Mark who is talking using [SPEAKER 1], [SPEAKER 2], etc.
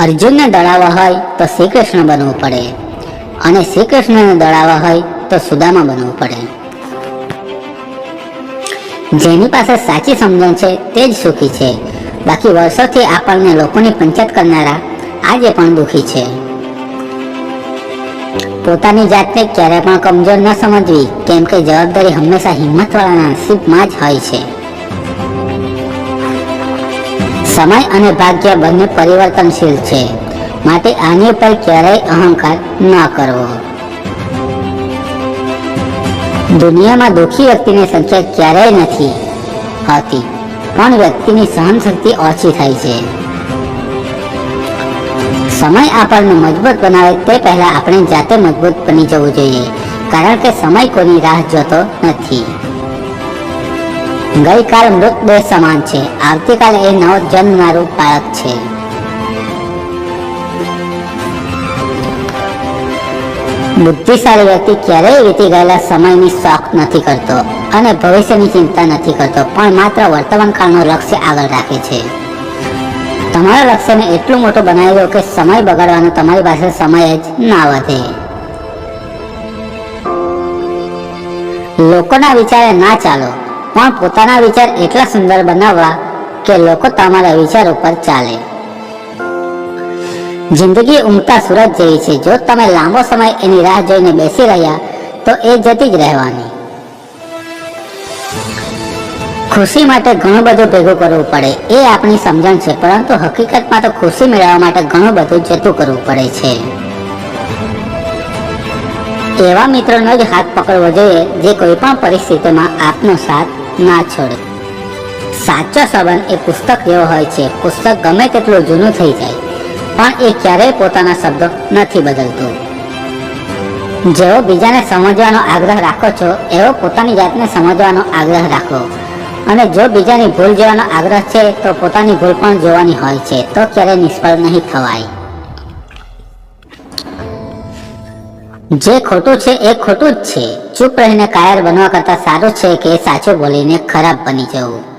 [SPEAKER 1] અર્જુનને દળાવવા હોય તો શ્રી કૃષ્ણ બનવું પડે. અને શ્રી કૃષ્ણને દળાવવા હોય તો સુદામા બનવું પડે. જેની પાસે સાચી સમજણ છે તે જ સુખી છે. બાકી વર્ષોથી આપણને લોકોની પંચાયત કરનારા આજે પણ દુખી છે. પોતાની જાતને ક્યારે પણ કમજોર ન સમજવી, કેમ કે જવાબદારી હંમેશા હિંમતવાળાના નસીબમાં જ હોય છે. સમય અને ભાગ્ય બંને પરિવર્તનશીલ છે. માટે આની પર ક્યારેય અહંકાર ન કરવો. દુનિયામાં દુઃખી વ્યક્તિની સંખ્યા ક્યારેય નથી હોતી, પણ વ્યક્તિની સહનશક્તિ ઓછી થાય છે. સમય આપણને મજબૂત બનાવે તે પહેલા આપણે જાતે મજબૂત બની જવું જોઈએ, કારણ કે સમય કોની રાહ જોતો નથી. ગઈકાલ મૃતદેહ સમાન છે. આવતીકાલે એ નવો જન્મનારું બાળક છે. બુદ્ધિશાળી વ્યક્તિ ક્યારેય વીતી ગયેલા સમયની શોખ નથી કરતો અને ભવિષ્યની ચિંતા નથી કરતો, પણ માત્ર વર્તમાન કાળનું લક્ષ્ય આગળ રાખે છે. તમારા લક્ષ્યને એટલું મોટું બનાવી દો કે સમય બગાડવાનો તમારી પાસે સમય જ ના વધે. લોકોના વિચારે ના ચાલો. પણ પોતાના વિચાર એટલા સુંદર બનાવવા કે લોકો તમારા વિચાર ઉપર ચાલે. જિંદગી ઉમતા સૂરજ જેવી છે. જો તમે લાંબો સમય એની રાહ જોઈને બેસી રહ્યા, તો એ જતી જ રહેવાની. ખુશી માટે ઘણું બધું ભેગું કરવું પડે. એ આપણી સમજણ છે, પરંતુ હકીકતમાં તો ખુશી મેળવવા માટે ઘણું બધું જતું કરવું પડે છે. એવા મિત્રોનો જ હાથ પકડવો જોઈએ, જે કોઈ પણ પરિસ્થિતિમાં આપનો સાથ ના છોડે. સાચો સંબંધ એ પુસ્તક જેવો હોય છે, પુસ્તક ગમે તેટલું જૂનું થઈ જાય, પણ એ ક્યારેય પોતાના શબ્દો નથી બદલતું. જેવો બીજાને સમજવાનો આગ્રહ રાખો છો, એવો પોતાની જાતને સમજવાનો આગ્રહ રાખો. અને જો બીજાની ભૂલ જોવાનો આગ્રહ છે, તો પોતાની ભૂલ પણ જોવાની હોય છે, તો ક્યારેય નિષ્ફળ નહીં થવાય. જે ખોટું છે એ ખોટું જ છે. ચૂપ રહીને કાયર બનવા કરતાં સારું છે કે સાચું બોલીને ખરાબ બની જવું.